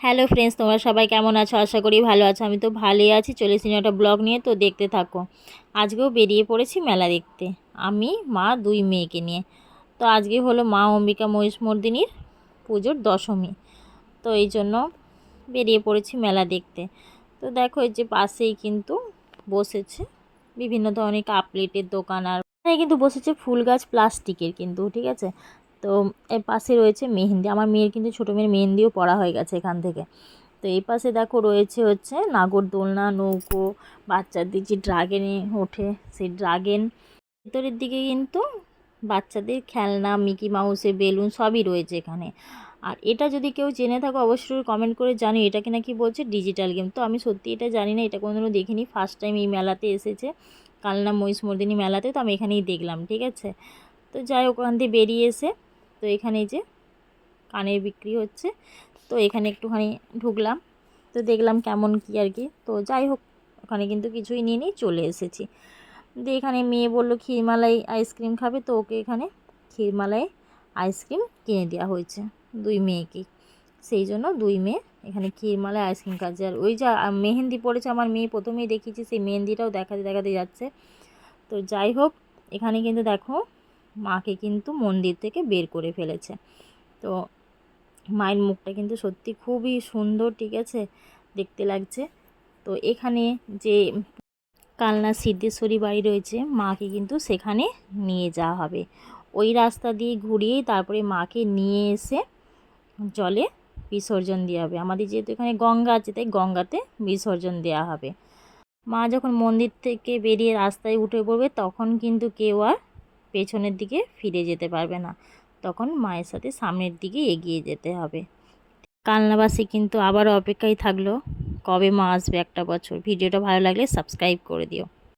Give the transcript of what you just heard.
Hello friends, তোমরা সবাই কেমন আছো? আশা করি ভালো আছো। আমি তো ভালোই আছি। চলে এসেছি একটা ব্লগ নিয়ে, তো দেখতে থাকো। আজকেও বেরিয়ে পড়েছি মেলা দেখতে। আমি, মা, দুই মেয়েকে নিয়ে। তো আজকে হলো মা অম্বিকা মহিষমর্দিনীর পুজোর দশমী। তো এই জন্য বেরিয়ে পড়েছি মেলা দেখতে। তো দেখো, এই যে পাশেই কিন্তু বসেছে বিভিন্ন ধরনের কাপ প্লেটের দোকান আর কিন্তু বসেছে ফুল গাছ প্লাস্টিকের কিন্তু, ঠিক আছে? তো এর পাশে রয়েছে মেহেন্দি। আমার মেয়ের কিন্তু ছোটো মেয়ের মেহেন্দিও পড়া হয়ে গেছে এখান থেকে। তো এই পাশে দেখো রয়েছে হচ্ছে নাগরদোলনা, নৌকো, বাচ্চাদের যে ড্রাগনে ওঠে, সেই ড্রাগেন ভেতরের দিকে কিন্তু বাচ্চাদের খেলনা, মিকি মাউসে বেলুন সবই রয়েছে এখানে। আর এটা যদি কেউ জেনে থাকো অবশ্যই কমেন্ট করে জানি এটাকে নাকি বলছে ডিজিটাল গেম তো আমি সত্যি এটা জানি না, এটা কোনোদিনও দেখিনি। ফার্স্ট টাইম এই মেলাতে এসেছে, কালনা মহিষমর্দিনী মেলাতে, তো আমি এখানেই দেখলাম, ঠিক আছে? তো যাই ওখান থেকে বেরিয়ে এসে তো এখানে যে কানের বিক্রি হচ্ছে। তো এখানে একটুখানি ঢুকলাম। তো দেখলাম কেমন কী আর কি। তো যাই হোক, ওখানে কিন্তু কিছুই নিয়ে নিয়ে চলে এসেছি। দিয়ে এখানে মেয়ে বলল, ক্ষীরমালাই আইসক্রিম খাবে? তো ওকে এখানে ক্ষীরমালাই আইসক্রিম কিনে দেওয়া হয়েছে দুই মেয়েকে। সেই জন্য দুই মেয়ে এখানে ক্ষীরমালাই আইসক্রিম খাচ্ছে। আর ওই যা মেহেন্দি পড়েছে আমার মেয়ে, প্রথমেই দেখিয়েছি, সেই মেহেন্দিটাও দেখাতে দেখাতে যাচ্ছে। তো যাই হোক, এখানে কিন্তু দেখো মাকে কিন্তু মন্দির থেকে বের করে ফেলেছে। তো মায়ের মুখটা কিন্তু সত্যি খুবই সুন্দর, ঠিক আছে? দেখতে লাগছে। তো এখানে যে কালনা সিদ্ধেশ্বরী বাড়ি রয়েছে, মাকে কিন্তু সেখানে নিয়ে যাওয়া হবে। ওই রাস্তা দিয়ে ঘুরিয়েই তারপরে মাকে নিয়ে এসে জলে বিসর্জন দেওয়া হবে। আমাদের যেহেতু এখানে গঙ্গা আছে, তাই গঙ্গাতে বিসর্জন দেওয়া হবে। মা যখন মন্দির থেকে বেরিয়ে রাস্তায় উঠে পড়বে, তখন কিন্তু কেউ আর পেছনের দিকে ফিরে যেতে পারবে না। তখন মায়ের সাথে সামনের দিকে এগিয়ে যেতে হবে। কালনাবাসী কিন্তু আবার অপেক্ষায় থাকল, কবে মা আসবে একটা বছর? ভিডিওটা ভালো লাগলে সাবস্ক্রাইব করে দিও।